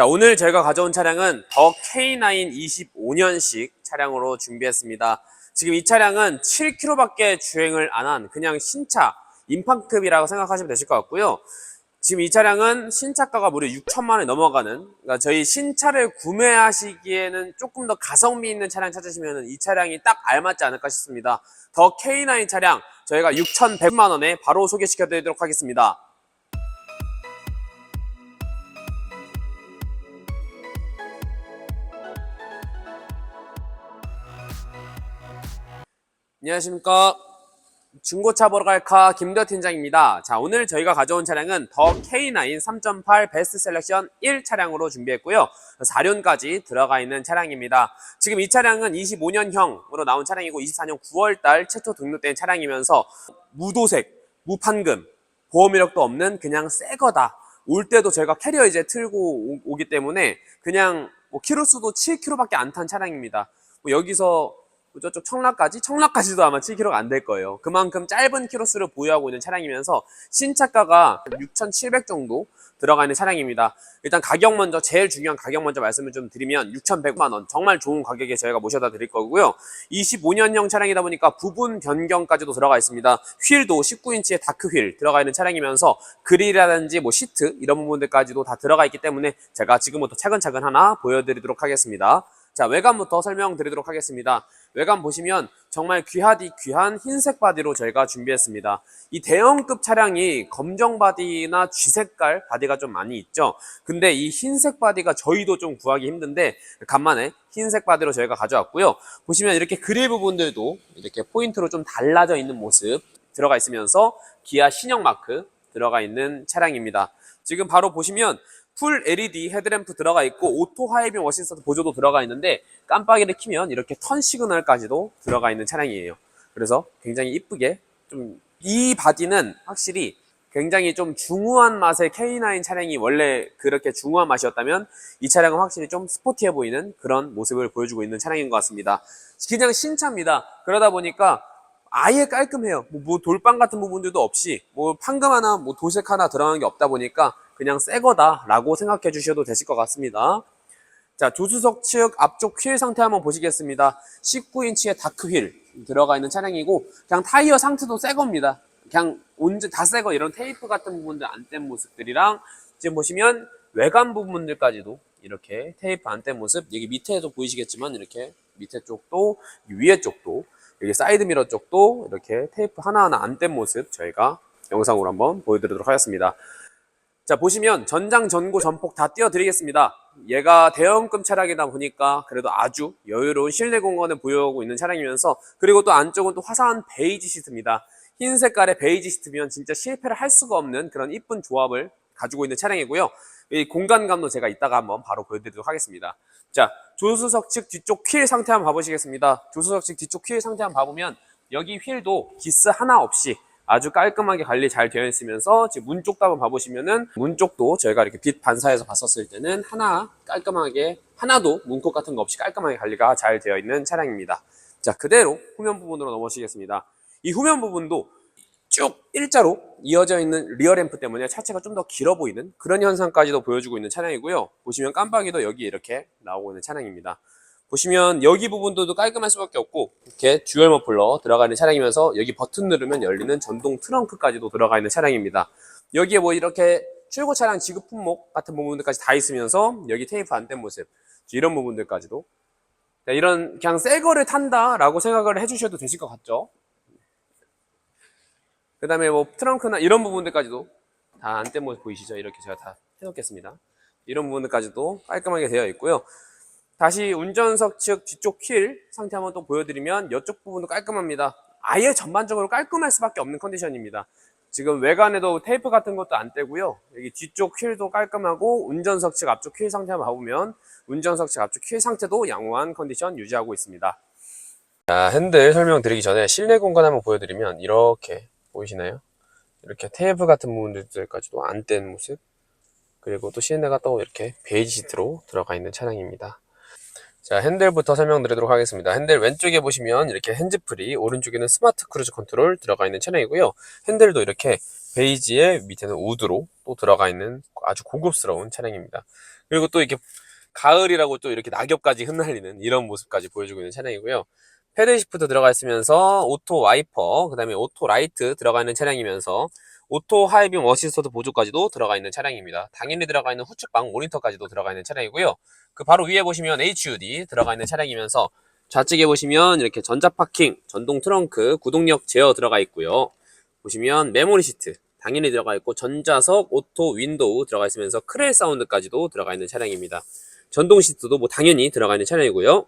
자, 오늘 저희가 가져온 차량은 더 K9 25년식 차량으로 준비했습니다. 지금 이 차량은 7km밖에 주행을 안 한 그냥 신차, 임팡급이라고 생각하시면 되실 것 같고요. 지금 이 차량은 신차가가 무려 6천만 원이 넘어가는 그러니까 저희 신차를 구매하시기에는 조금 더 가성비 있는 차량 찾으시면 이 차량이 딱 알맞지 않을까 싶습니다. 더 K9 차량 저희가 6,100만 원에 바로 소개시켜 드리도록 하겠습니다. 안녕하십니까. 중고차 보러 갈카 김대 팀장입니다. 자, 오늘 저희가 가져온 차량은 더 K9 3.8 베스트 셀렉션 1 차량으로 준비했고요. 4륜까지 들어가 있는 차량입니다. 지금 이 차량은 25년형으로 나온 차량이고 24년 9월 달 최초 등록된 차량이면서 무도색, 무판금, 보험 이력도 없는 그냥 새 거다. 올 때도 저희가 캐리어 이제 틀고 오- 오기 때문에 그냥 뭐 키로수도 7km밖에 안 탄 차량입니다. 뭐 여기서 뭐 저쪽 청라까지? 청라까지도 아마 7km가 안 될 거예요. 그만큼 짧은 키로수를 보유하고 있는 차량이면서 신차가가 6,700 정도 들어가 있는 차량입니다. 일단 가격 먼저 제일 중요한 가격 먼저 말씀을 좀 드리면 6,100만 원 정말 좋은 가격에 저희가 모셔다 드릴 거고요. 25년형 차량이다 보니까 부분 변경까지도 들어가 있습니다. 휠도 19인치의 다크 휠 들어가 있는 차량이면서 그릴이라든지 뭐 시트 이런 부분들까지도 다 들어가 있기 때문에 제가 지금부터 차근차근 하나 보여드리도록 하겠습니다. 자 외관부터 설명드리도록 하겠습니다. 외관 보시면 정말 귀하디 귀한 흰색 바디로 저희가 준비했습니다. 이 대형급 차량이 검정 바디나 쥐색깔 바디가 좀 많이 있죠. 근데 이 흰색 바디가 저희도 좀 구하기 힘든데 간만에 흰색 바디로 저희가 가져왔고요. 보시면 이렇게 그릴 부분들도 이렇게 포인트로 좀 달라져 있는 모습 들어가 있으면서 기아 신형 마크 들어가 있는 차량입니다. 지금 바로 보시면 풀 LED 헤드램프 들어가 있고 오토 하이빙 어시스트 보조도 들어가 있는데 깜빡이를 키면 이렇게 턴 시그널까지도 들어가 있는 차량이에요. 그래서 굉장히 이쁘게 좀 이 바디는 확실히 굉장히 좀 중후한 맛의 K9 차량이 원래 그렇게 중후한 맛이었다면 이 차량은 확실히 좀 스포티해 보이는 그런 모습을 보여주고 있는 차량인 것 같습니다. 그냥 신차입니다. 그러다 보니까 아예 깔끔해요. 뭐, 뭐 돌빵 같은 부분들도 없이 뭐 판금 하나, 뭐 도색 하나 들어가는 게 없다 보니까 그냥 새 거다라고 생각해 주셔도 되실 것 같습니다. 자, 조수석 측 앞쪽 휠 상태 한번 보시겠습니다. 19인치의 다크 휠 들어가 있는 차량이고 그냥 타이어 상태도 새 겁니다. 그냥 온제 다새 거 이런 테이프 같은 부분들 안 뗀 모습들이랑 지금 보시면 외관 부분들까지도 이렇게 테이프 안 뗀 모습 여기 밑에도 보이시겠지만 이렇게 밑에 쪽도 위에 쪽도 여기 사이드 미러 쪽도 이렇게 테이프 하나하나 안 뗀 모습 저희가 영상으로 한번 보여드리도록 하겠습니다. 자 보시면 전장 전고 전폭 다 띄워드리겠습니다. 얘가 대형급 차량이다 보니까 그래도 아주 여유로운 실내 공간을 보유하고 있는 차량이면서 그리고 또 안쪽은 또 화사한 베이지 시트입니다. 흰 색깔의 베이지 시트면 진짜 실패를 할 수가 없는 그런 이쁜 조합을 가지고 있는 차량이고요. 이 공간감도 제가 이따가 한번 바로 보여드리도록 하겠습니다. 자 조수석 측 뒤쪽 휠 상태 한번 봐보시겠습니다. 조수석 측 뒤쪽 휠 상태 한번 봐보면 여기 휠도 기스 하나 없이 아주 깔끔하게 관리 잘 되어 있으면서 지금 문 쪽도 한번 봐보시면은 문 쪽도 저희가 이렇게 빛 반사해서 봤었을 때는 하나 깔끔하게 하나도 문콕 같은 거 없이 깔끔하게 관리가 잘 되어 있는 차량입니다. 자 그대로 후면 부분으로 넘어지겠습니다. 이 후면 부분도 쭉 일자로 이어져 있는 리어 램프 때문에 차체가 좀 더 길어 보이는 그런 현상까지도 보여주고 있는 차량이고요. 보시면 깜빡이도 여기 이렇게 나오고 있는 차량입니다. 보시면 여기 부분도 깔끔할 수밖에 없고 이렇게 듀얼 머플러 들어가 있는 차량이면서 여기 버튼 누르면 열리는 전동 트렁크까지도 들어가 있는 차량입니다. 여기에 뭐 이렇게 출고 차량 지급 품목 같은 부분들까지 다 있으면서 여기 테이프 안뗀 모습 이런 부분들까지도 자, 이런 그냥 새 거를 탄다라고 생각을 해주셔도 되실 것 같죠? 그 다음에 뭐 트렁크나 이런 부분들까지도 다 안 뗀 모습 보이시죠? 이렇게 제가 다 해놓겠습니다. 이런 부분들까지도 깔끔하게 되어 있고요. 다시 운전석 측 뒤쪽 휠 상태 한번 또 보여드리면 이쪽 부분도 깔끔합니다. 아예 전반적으로 깔끔할 수밖에 없는 컨디션입니다. 지금 외관에도 테이프 같은 것도 안 떼고요. 여기 뒤쪽 휠도 깔끔하고 운전석 측 앞쪽 휠 상태 한번 봐보면 운전석 측 앞쪽 휠 상태도 양호한 컨디션 유지하고 있습니다. 자, 핸들 설명드리기 전에 실내 공간 한번 보여드리면 이렇게 보이시나요? 이렇게 테이프 같은 부분들까지도 안뗀 모습 그리고 또 실내가 또 이렇게 베이지 시트로 들어가 있는 차량입니다. 자, 핸들부터 설명드리도록 하겠습니다. 핸들 왼쪽에 보시면 이렇게 핸즈프리, 오른쪽에는 스마트 크루즈 컨트롤 들어가 있는 차량이고요. 핸들도 이렇게 베이지에 밑에는 우드로 또 들어가 있는 아주 고급스러운 차량입니다. 그리고 또 이렇게 가을이라고 또 이렇게 낙엽까지 흩날리는 이런 모습까지 보여주고 있는 차량이고요. 패드 시프트 들어가 있으면서 오토 와이퍼, 그 다음에 오토 라이트 들어가 있는 차량이면서 오토 하이빔 어시스트 보조까지도 들어가 있는 차량입니다. 당연히 들어가 있는 후측방 모니터까지도 들어가 있는 차량이고요. 그 바로 위에 보시면 HUD 들어가 있는 차량이면서 좌측에 보시면 이렇게 전자 파킹, 전동 트렁크, 구동력 제어 들어가 있고요. 보시면 메모리 시트 당연히 들어가 있고 전자석, 오토, 윈도우 들어가 있으면서 크레 사운드까지도 들어가 있는 차량입니다. 전동 시트도 뭐 당연히 들어가 있는 차량이고요.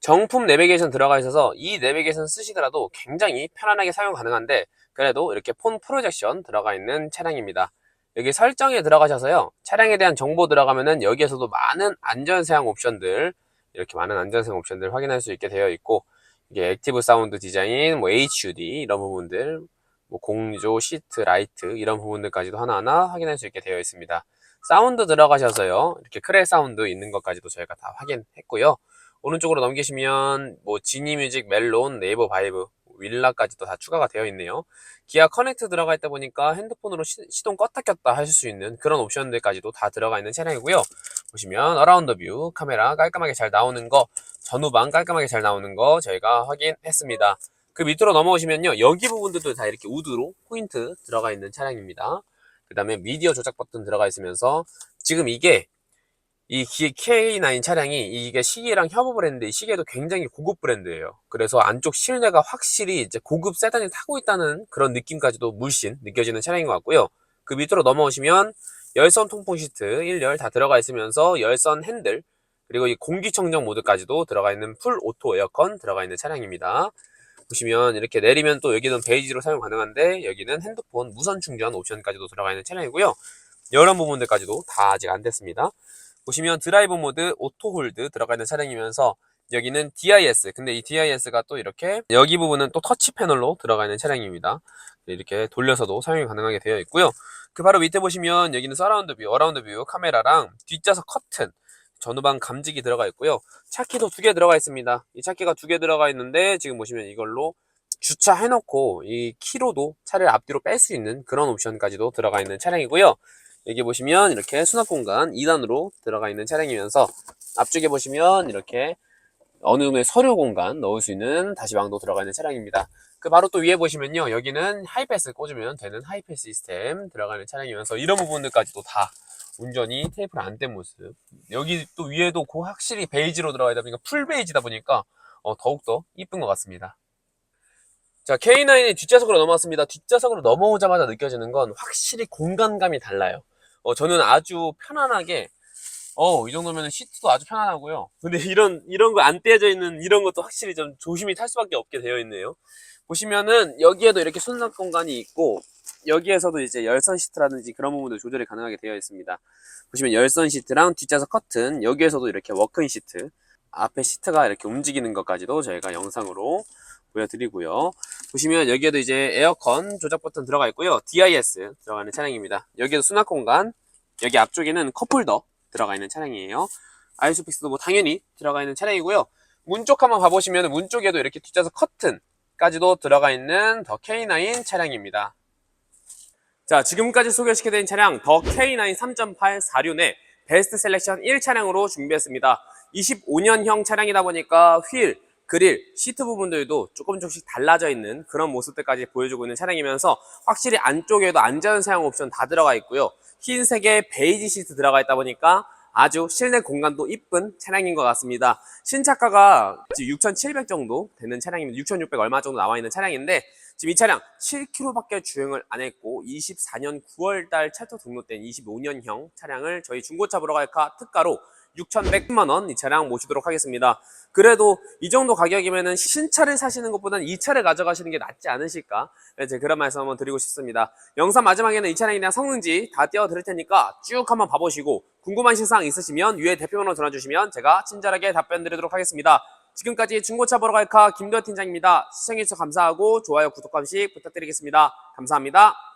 정품 내비게이션 들어가 있어서 이 내비게이션 쓰시더라도 굉장히 편안하게 사용 가능한데 그래도 이렇게 폰 프로젝션 들어가 있는 차량입니다. 여기 설정에 들어가셔서요. 차량에 대한 정보 들어가면은 여기에서도 많은 안전사양 옵션들 이렇게 많은 안전사양 옵션들 확인할 수 있게 되어 있고 이게 액티브 사운드 디자인, 뭐 HUD 이런 부분들, 뭐 공조, 시트, 라이트 이런 부분들까지도 하나하나 확인할 수 있게 되어 있습니다. 사운드 들어가셔서요. 이렇게 크레 사운드 있는 것까지도 저희가 다 확인했고요. 오른쪽으로 넘기시면 뭐 지니뮤직, 멜론, 네이버 바이브, 윌라까지도 다 추가가 되어 있네요. 기아 커넥트 들어가 있다 보니까 핸드폰으로 시, 동 껐다 켰다 하실 수 있는 그런 옵션들까지도 다 들어가 있는 차량이고요. 보시면 어라운드 뷰 카메라 깔끔하게 잘 나오는 거 전후방 깔끔하게 잘 나오는 거 저희가 확인했습니다. 그 밑으로 넘어오시면요. 여기 부분들도 다 이렇게 우드로 포인트 들어가 있는 차량입니다. 그 다음에 미디어 조작 버튼 들어가 있으면서 지금 이게 이 K9 차량이 이게 시계랑 했는데 이 시계도 굉장히 고급 브랜드예요. 그래서 안쪽 실내가 확실히 이제 고급 세단을 타고 있다는 그런 느낌까지도 물씬 느껴지는 차량인 것 같고요. 그 밑으로 넘어오시면 열선 통풍 시트 1열 다 들어가 있으면서 열선 핸들 그리고 이 공기청정 모드까지도 들어가 있는 풀 오토 에어컨 들어가 있는 차량입니다. 보시면 이렇게 내리면 또 여기는 베이지로 사용 가능한데 여기는 핸드폰 무선 충전 옵션까지도 들어가 있는 차량이고요. 이런 부분들까지도 다 아직 안 됐습니다. 보시면 드라이브 모드 오토 홀드 들어가 있는 차량이면서 여기는 DIS 근데 이 DIS가 또 이렇게 여기 부분은 또 터치 패널로 들어가 있는 차량입니다. 이렇게 돌려서도 사용이 가능하게 되어 있고요. 그 바로 밑에 보시면 여기는 서라운드 뷰, 어라운드 뷰 카메라랑 뒷좌석 커튼 전후방 감지기 들어가 있고요. 차키도 두 개 들어가 있습니다. 이 차키가 두 개 들어가 있는데 지금 보시면 이걸로 주차해놓고 이 키로도 차를 앞뒤로 뺄 수 있는 그런 옵션까지도 들어가 있는 차량이고요 여기 보시면 이렇게 수납 공간 2단으로 들어가 있는 차량이면서 앞쪽에 보시면 이렇게 어느 정도의 서류 공간 넣을 수 있는 다시방도 들어가 있는 차량입니다. 그 바로 또 위에 보시면요. 여기는 하이패스 꽂으면 되는 하이패스 시스템 들어가 있는 차량이면서 이런 부분들까지도 다 운전이 테이프를 안 뗀 모습. 여기 또 위에도 그 확실히 베이지로 들어가다 보니까 풀 베이지다 보니까 어, 더욱더 이쁜 것 같습니다. 자, K9의 뒷좌석으로 넘어왔습니다. 뒷좌석으로 넘어오자마자 느껴지는 건 확실히 공간감이 달라요. 어, 저는 아주 편안하게 어, 이 정도면 시트도 아주 편안하고요. 근데 이런, 이런 거 안 떼어져 있는 이런 것도 확실히 좀 조심히 탈 수밖에 없게 되어 있네요. 보시면은 여기에도 이렇게 수납 공간이 있고, 여기에서도 이제 열선 시트라든지 그런 부분도 조절이 가능하게 되어 있습니다. 보시면 열선 시트랑 뒷좌석 커튼, 여기에서도 이렇게 워크인 시트, 앞에 시트가 이렇게 움직이는 것까지도 저희가 영상으로 보여드리고요. 보시면 여기에도 이제 에어컨 조작 버튼 들어가 있고요. DIS 들어가는 차량입니다. 여기에도 수납 공간, 여기 앞쪽에는 컵홀더 들어가 있는 차량이에요. 아이소픽스도 뭐 당연히 들어가 있는 차량이고요. 문 쪽 한번 봐보시면 문 쪽에도 이렇게 뒷좌석 커튼까지도 들어가 있는 더 K9 차량입니다. 자, 지금까지 소개시켜드린 차량 더 K9 3.8 4륜의 베스트 셀렉션 1 차량으로 준비했습니다. 25년형 차량이다 보니까 휠, 그릴, 시트 부분들도 조금 조금씩 달라져 있는 그런 모습들까지 보여주고 있는 차량이면서 확실히 안쪽에도 안전 사용 옵션 다 들어가 있고요. 흰색의 베이지 시트 들어가 있다 보니까 아주 실내 공간도 이쁜 차량인 것 같습니다. 신차가가 6,700 정도 되는 차량입니다. 6,600 얼마 정도 나와 있는 차량인데 지금 이 차량 7km밖에 주행을 안 했고 24년 9월달 차도 등록된 25년형 차량을 저희 중고차 보러 갈까 특가로 6,100만 원 이 차량 모시도록 하겠습니다. 그래도 이 정도 가격이면은 신차를 사시는 것보다는 이 차를 가져가시는 게 낫지 않으실까? 이제 그런 말씀 한번 드리고 싶습니다. 영상 마지막에는 이 대한 성능지 다 띄워 드릴 테니까 쭉 한번 봐보시고 궁금하신 사항 있으시면 위에 대표번호 전화주시면 제가 친절하게 답변 드리도록 하겠습니다. 지금까지 중고차 보러 갈까 김도현 팀장입니다. 시청해주셔서 감사하고 좋아요, 구독, 감시 부탁드리겠습니다. 감사합니다.